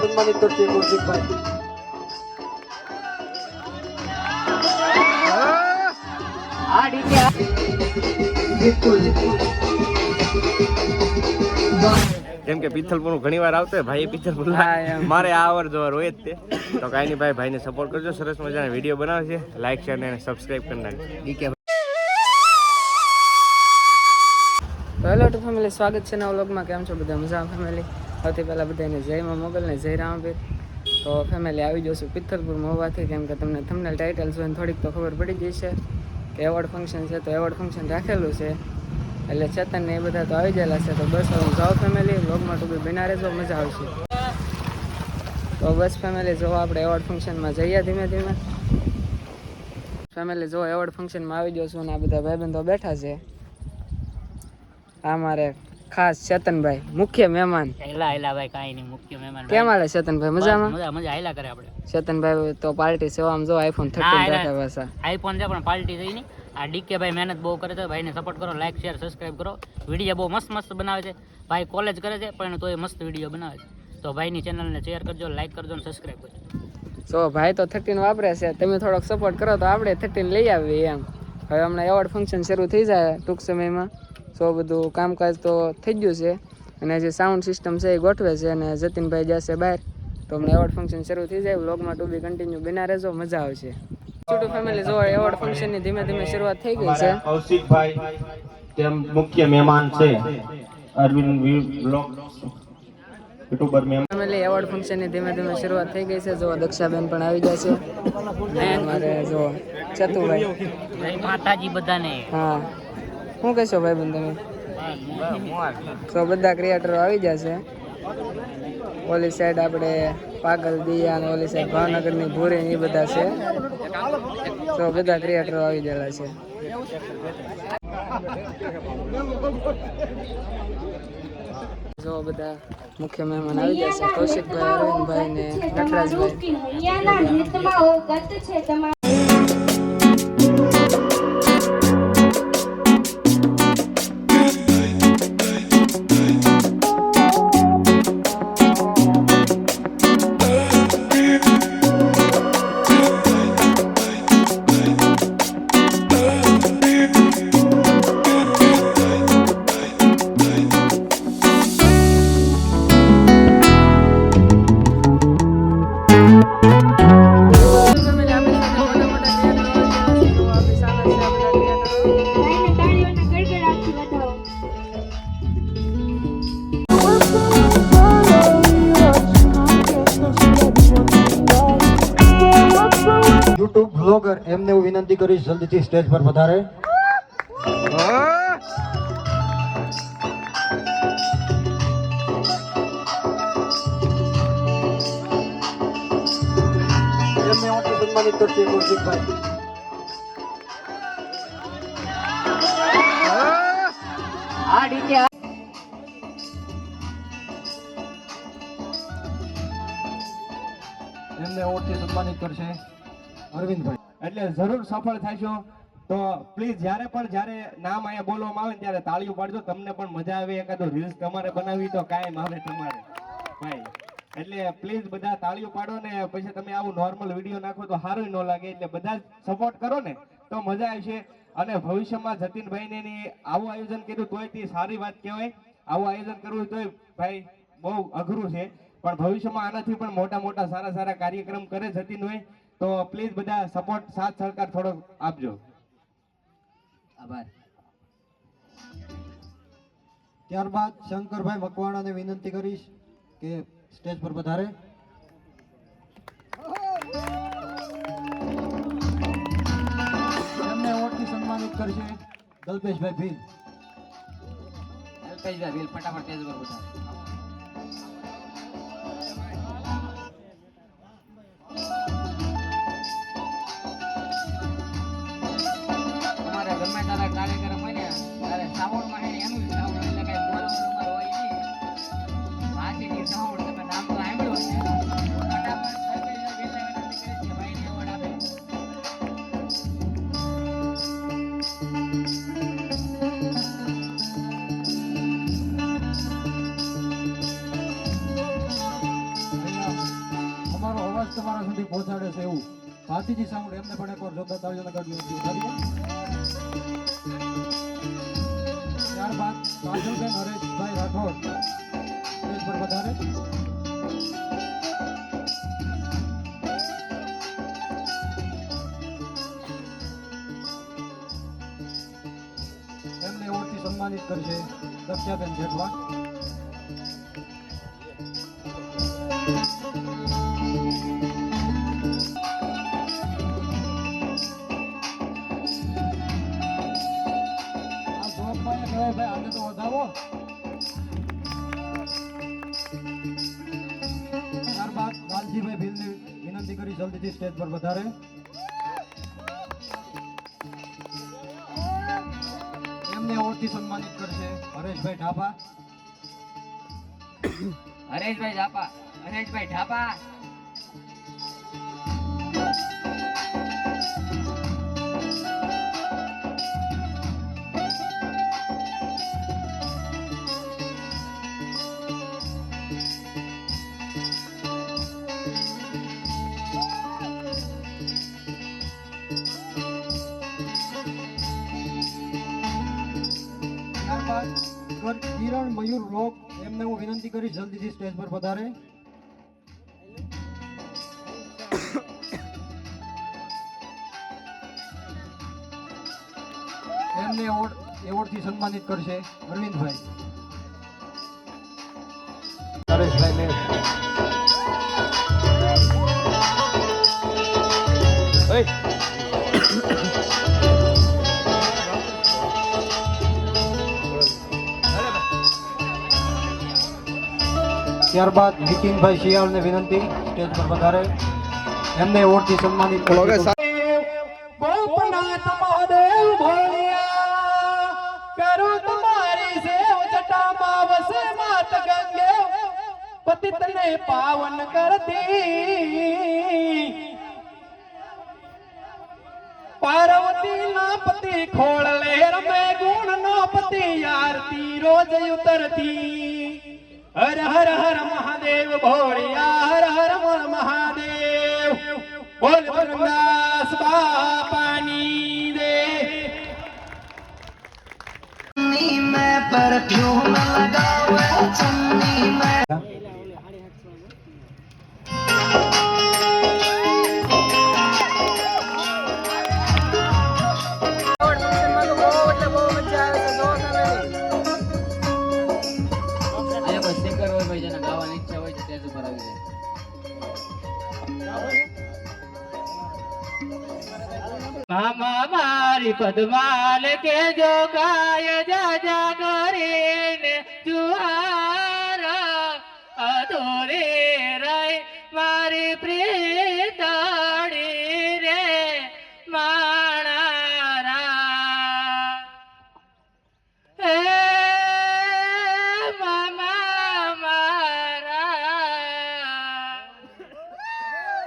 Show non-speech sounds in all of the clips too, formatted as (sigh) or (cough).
સન્માનિત કરશે કૌશિકભાઈ. આ કેમ કે પિથલપુર ઘણી વાર આવતો હોય ભાઈ પિથલપુર મારે આ અવર જવર હોય જ તે. તો કાંઈ નહીં ભાઈ ભાઈને સપોર્ટ કરજો સરસ મજાના વીડિયો બનાવે છે. લાઈક શેર અને સબસ્ક્રાઈબ કરી નાખજો. તો હેલો ટુ ફેમિલી સ્વાગત છે નવા વ્લોગમાં કેમ છો બધા? મજા ફેમિલી સૌથી પહેલાં બધાને જયમાં માં મોગલ ને જય રામભીર તો ફેમિલી આવી જશું પિત્તરપુર હોવાથી, કેમ કે તમને થંબનેલ ટાઇટલ જોઈને થોડીક તો ખબર પડી ગઈ છે કે એવોર્ડ ફંક્શન છે, તો એવોર્ડ ફંક્શન રાખેલું છે. એટલે ચેતન ને એ બધા તો આવી ગયેલા છે, તો બસ હું જાઉં ફેમિલી વ્લોગમાં ટૂંકી બિનારે બિના રહેજો મજા આવશે. તો બસ ફેમિલી જો આપણે એવોર્ડ ફંક્શનમાં જઈએ ધીમે ધીમે. ફેમિલી જો એવોર્ડ ફંક્શનમાં આવી જશું અને આ બધા ભાઈબંધો બેઠા છે. આ મારે ખાસ ચેતનભાઈ મુખ્ય મહેમાન. હેલા હેલા ભાઈ કાંઈ નહીં મુખ્ય મહેમાન કેમ હાલે ચેતનભાઈ મજામાં? મજા મજા હેલા કરે આપણે. ચેતનભાઈ તો પાર્ટી સેવા આમ જો આઈફોન ના, થર્ટીન ના. રાખે પાછા. આઈફોન છે પણ પાર્ટી થઈ નહીં. આ ડીકે ભાઈ મહેનત બહુ કરે છે ભાઈને સપોર્ટ કરો લાઈક શેર સબસ્ક્રાઇબ કરો. વીડિયો બહુ મસ્ત મસ્ત બનાવે છે. ભાઈ કોલેજ કરે છે પણ તોય મસ્ત વીડિયો બનાવે છે. તો ભાઈની ચેનલને શેર કરજો લાઈક કરજો અને સબસ્ક્રાઇબ કરજો. તો ભાઈ તો થર્ટીન વાપરે છે. તમે થોડોક સપોર્ટ કરો તો આપણે થર્ટીન લઈ આવીએ એમ. હવે હમણાં એવોર્ડ ફંક્શન શરૂ થઈ જાય ટૂંક સમયમાં. સો બધું કામકાજ તો થઈ ગયું છે. અને જે સાઉન્ડ સિસ્ટમ છે એ ગોઠવે છે અને જતીનભાઈ જશે બહાર. તો અમને એવોર્ડ ફંક્શન શરૂ થઈ જાય. વ્લોગમાં ટુ બી કન્ટિન્યુ બિના રહેજો. મજા આવશે. છોટું ફેમિલી જો એવોર્ડ ફંક્શનની ધીમે ધીમે શરૂઆત થઈ ગઈ છે. કૌશિકભાઈ તેમ મુખ્ય મહેમાન છે. અરવિંદ બ્લોગ યુટ્યુબર મહેમાન. ફેમિલી એવોર્ડ ફંક્શનની ધીમે ધીમે શરૂઆત થઈ ગઈ છે. જો દક્ષાબેન પણ આવી જશે. અને અમારે જો ચતુભાઈ. માતાજી બધાને. હા. શું કહેશો ભાઈ બંધ તમે તો બધા ક્રિએટરો આવી જશે. ઓલી સાઈડ આપણે પાગલ દિયા અને ઓલી સાઈડ ભાવનગરની ભૂરી એ બધા છે. તો બધા ક્રિએટરો આવી ગયેલા છે. જો બધા મુખ્ય મહેમાન આવી જશે કૌશિકભાઈ, અરવિંદભાઈ ને નટરાજભાઈ. હું જલ્દીથી સ્ટેજ પર વધારે સન્માનિત આ રીતે એમને ઓળખી સન્માનિત કરશે અરવિંદભાઈ. એટલે જરૂર સફળ થશો. તો પ્લીઝ જ્યારે પણ જ્યારે નામ અહીંયા બોલવામાં આવે ને ત્યારે તાળીઓ પાડજો. તમને પણ મજા આવે, એકાદો રીલ્સ તમારે બનાવી તો કાયમ આવે તમારે. ભાઈ, એટલે પ્લીઝ બધા તાળીઓ પાડો ને પછી તમે આવું નોર્મલ વીડિયો નાખો તો સારું ન લાગે. એટલે બધા સપોર્ટ કરો ને, તો મજા આવશે. અને ભવિષ્યમાં જતીનભાઈને આવું આયોજન કર્યું તોય તે સારી વાત કહેવાય. આવું આયોજન કરવું તોય ભાઈ બહુ અઘરું છે. પણ ભવિષ્યમાં આનાથી પણ મોટા મોટા સારા સારા કાર્યક્રમ કરે જતીનભાઈ તો પ્લીઝ બધા સપોર્ટ સાથ સહકાર થોડો આપજો. આભાર. ત્યારબાદ શંકરભાઈ મકવાણાને વિનંતી કરીશ કે સ્ટેજ પર પધારે. એમને એવોર્ડથી સન્માનિત કરશે કલ્પેશભાઈ ભીલ. ફટાફટ સ્ટેજ પર બધા પહોંચાડે છે એવું. ભારતીજી સાઉન્ડ એમને પણ એકવાર જોતા તાળીઓના ગઢ ત્યારબાદ કાજલબેન, હરેશભાઈ રાઠોડ, સ્ટેજ પર વધારે. સન્માનિત કરશે દક્ષાબેન જેઠવા. જલ્દીથી સ્ટેજ પર વધારે. એમને ઓળખી સન્માનિત કરશે હરેશભાઈ ઢાબા હરેશભાઈ ઢાપા હરેશભાઈ ઢાપા. કિરણ મયુર રોક એમને હું વિનંતી કરી જલ્દીથી સ્ટેજ પર પધારે. એમને એવોર્ડ એવોર્ડથી સન્માનિત કરશે અરવિંદભાઈ. નરેશભાઈ મેર ત્યારબાદ નીતિનભાઈ શિયાળને વિનંતી સ્ટેજ પર વધારે. એમને એવોર્ડથી સન્માનિત ગોપનાથ મહાદેવ ભોળિયા કરું તમારી સેવ જટામાં વસે માત ગંગે. પતિતને પાવન કરતી. પાર્વતી ના પતિ ખોળલે રમે ગુણ નો પતિ આરતી રોજ ઉતરતી. હર હર હર મહાદેવ ભોળિયા હર હર મોર મહાદેવ બોલ વૃંદાસ બાપાની દે એવોર્ડ પદમાલ કે જો ગાય જાજા કરીને જુહાર અધોરે રહી, મારી પ્રીતાડી રે માણારા. હે મામા મારા.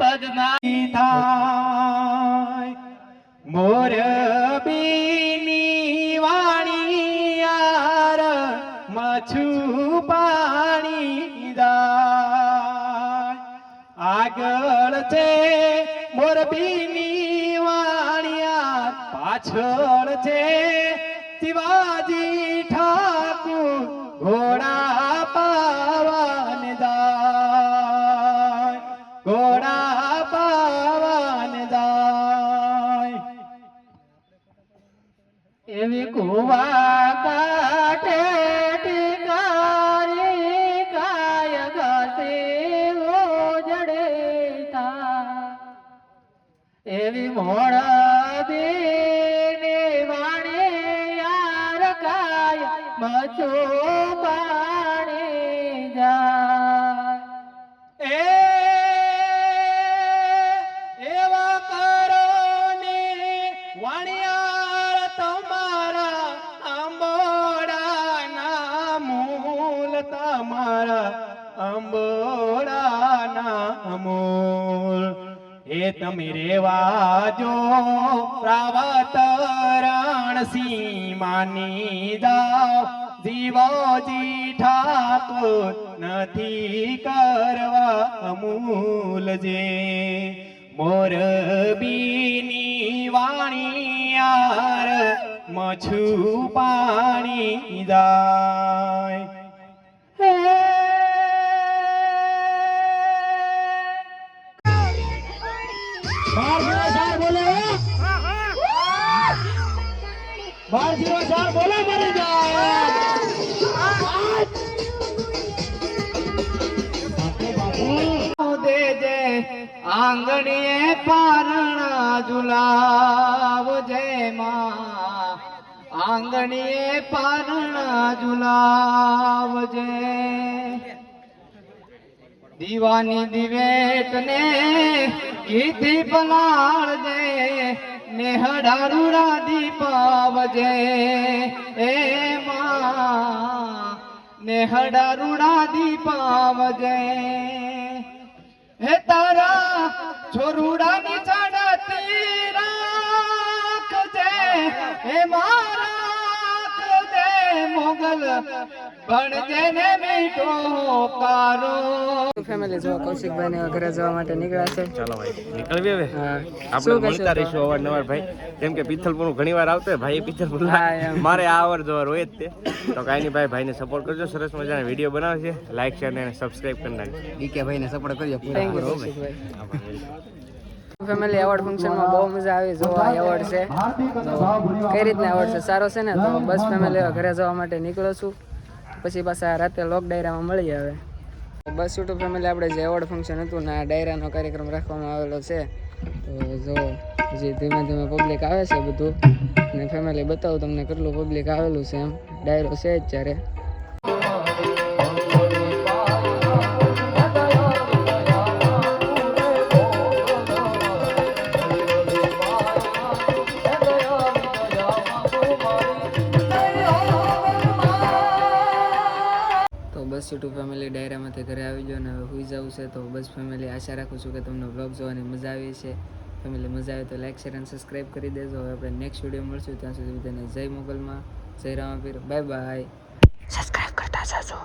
પદ્માઈ થાય મોર બીની વાણી યાર માછું પાણી દાય આગળ છે મોરબીની વાણિયા પાછળ છે શિવાજી કુવા કાટે ટીકારી કાય ગાતે ઓજડે એવી મોડા દેને વાણે યાર કાય મચો પાણે એ તમે રેવા જો રાવત રણ સીમાની દાવ જીવોજી ઠાકોર નથી કરવા અમૂલ જે. મોરબીની વાણી યાર મછુ પાણી જાય બાર જીરો ચાર બોલો, મરી જાય! દેજે આંગણીએ પારણા ઝુલાવ, જય માં. આંગણીએ પારણા ઝુલાવ, જય. દીવાની દિવેટ ને કીધી પલાળ દે નેહડારુડા દીપાવજે એ માં નેહડારુડા દીપાવજે હે તારા છોરુડાની ચડતી રાખજે. હે મારા મોગલ ભણજે ને મીઠો કારો. ફેમિલી જો કૌશિકભાઈ ને ઘરે જવા માટે નીકળ્યા છે. ચાલો ભાઈ નીકળવી હવે. આપણે મળતા રહીશું અવારનવાર ભાઈ. કેમ કે પિથલપુર ઘણી વાર આવતો હોય ભાઈ પિથલપુર (laughs) મારે આ અવર જવર હોય જ તે. તો કાંઈ નહીં ભાઈ ભાઈને સપોર્ટ કરજો સરસ મજાના વીડિયો બનાવે છે લાઈક શેર અને સબસ્ક્રાઇબ કરી નાખજો. ડીકે ભાઈને સપોર્ટ કરજો ફેમિલી એવોર્ડ ફંક્શનમાં બહુ મજા આવી જો આ એવોર્ડ છે. કઈ રીતના એવોર્ડ છે? સારો છે ને? તો બસ ફેમિલી ઘરે જવા માટે નીકળો છું. પછી પાછા રાતે લોક ડાયરામાં મળી આવે. બસ યુટ્યુબ ફેમિલી આપણે જે એવોર્ડ ફંક્શન હતું ને આ ડાયરાનો કાર્યક્રમ રાખવામાં આવેલો છે. તો જો જે ધીમે ધીમે પબ્લિક આવે છે બધું અને ફેમિલી બતાવું તમને કેટલું પબ્લિક આવેલું છે એમ. ડાયરો છે જ ત્યારે બસ યુટ્યુબ ફેમિલી ડાયરામાંથી ઘરે આવી જાઓ અને હવે હુઈ જવું છે તો બસ ફેમિલી આશા રાખું છું કે તમને વ્લોગ જોવાની મજા આવી છે ફેમિલી મજા આવે તો લાઈક શેર અને સબસ્ક્રાઈબ કરી દેજો. હવે આપણે નેક્સ્ટ વીડિયો મળશું. ત્યાં સુધી બધાને જય મોગલમાં, જય રામાપીર. બાય બાય સબસ્ક્રાઈબ કરતા જજો.